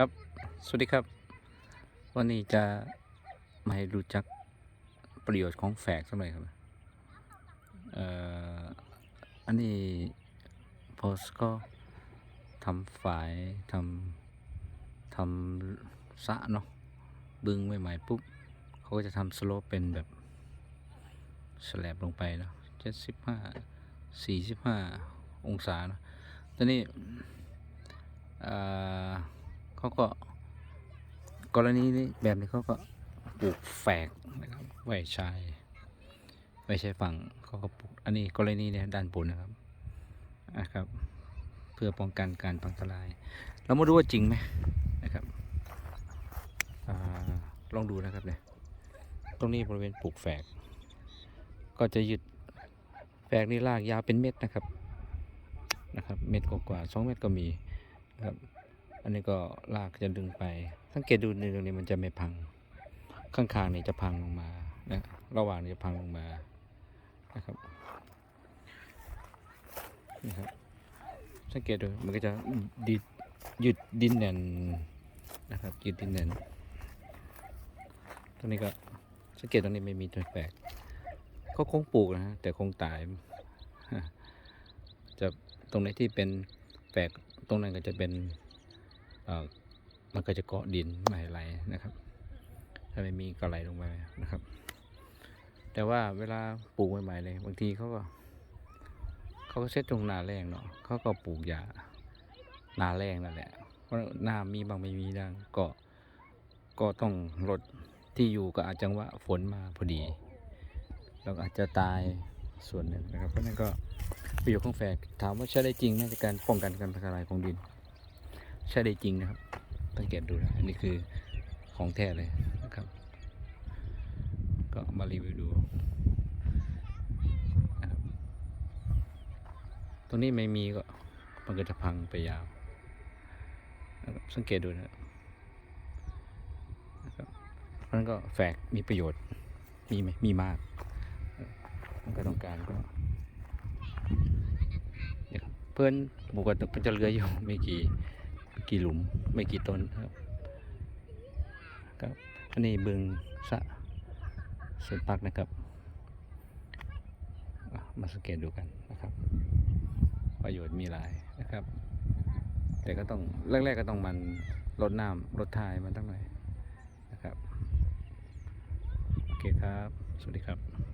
ครับ สวัสดีครับ วันนี้จะมาให้รู้จักประโยชน์ของแฝกสักหน่อยครับเอ่ออันนี้โพสก็ทำฝายทำทำสะเนาะบึงใหม่ๆปุ๊บเขาก็จะทำสโลปเป็นแบบสแลบลงไปเนาะเจ็ดสิบห้าสี่สิบห้าองศาเนาะตอนนี้อ่า เขาก็ กรณีนี้แบบนี้เขาก็ปลูกแฝกนะครับไว้ชายไว้ชายฝั่งเขาก็ปลูกอันนี้กรณีเนี่ยด้านบนนะครับนะครับ เพื่อป้องกันการพังทลาย เรามาดูว่าจริงไหมนะครับอลองดูนะครับเนี่ยตรงนี้บริเวณปลูกแฝก ก็จะยึดแฝกนี่ลากยาวเป็นเม็ดนะครับนะครับ เม็ดกว่าสองเม็ดก็มีนะครับ อันนี้ก็ลากจะดึงไป สังเกตดูในตรงนี้มันจะไม่พัง ข้างๆนี่จะพังลงมานะระหว่างนี้จะพังลงมานะครับนี่ครับ สังเกตดูมันก็จะดิดยืดดินแน่นนะครับยืดดินแน่นตรงนี้ก็สังเกตตรงนี้ไม่มีตัวแปลกเขาคงปลูกนะฮะแต่คงตาย จะตรงไหนที่เป็นแปลกตรงนั้นก็จะเป็น มันก็จะเกาะดินไม่ไหลนะครับ ถ้าไม่มีก็ไหลลงไปนะครับ แต่ว่าเวลาปลูกใหม่ๆเลย บางทีเขาก็เขาก็เซตตรงนาแรงเนาะเขาก็ปลูกยานาแรงนั่นแหละเพราะน้ำมีบางไม่มีดังก็ก็ต้องลดที่อยู่ก็อาจจังหวะฝนมาพอดีแล้วอาจจะตายส่วนหนึ่งนะครับ เพราะนั้นก็ประโยชน์ของแฝกถามว่าใช้ได้จริงในการป้องกันการพังทลายของดิน ใช่ได้จริงนะครับสังเกตดูนะอันนี้คือของแท้เลยนะครับ ก็มารีวิวดูนะครับตรงนี้ไม่มีก็มันก็จะพังไปยาวสังเกตดูนะครับเพราะนั้นก็แฝกมีประโยชน์มีไหมมีมาก มันก็ต้องการก็เนี่ยครับเพื่อนปกติมันจะเหลืออยู่ไม่กี่ กี่หลุมไม่กี่ต้นครับครับอันนี้บึงสะสวนพักนะครับ มาสังเกตดูกันนะครับ ประโยชน์มีหลายนะครับ แต่ก็ต้องแรก ๆ ก็ต้องมันลดน้ำลดทายมันตั้งหน่อยนะครับ โอเคครับ สวัสดีครับ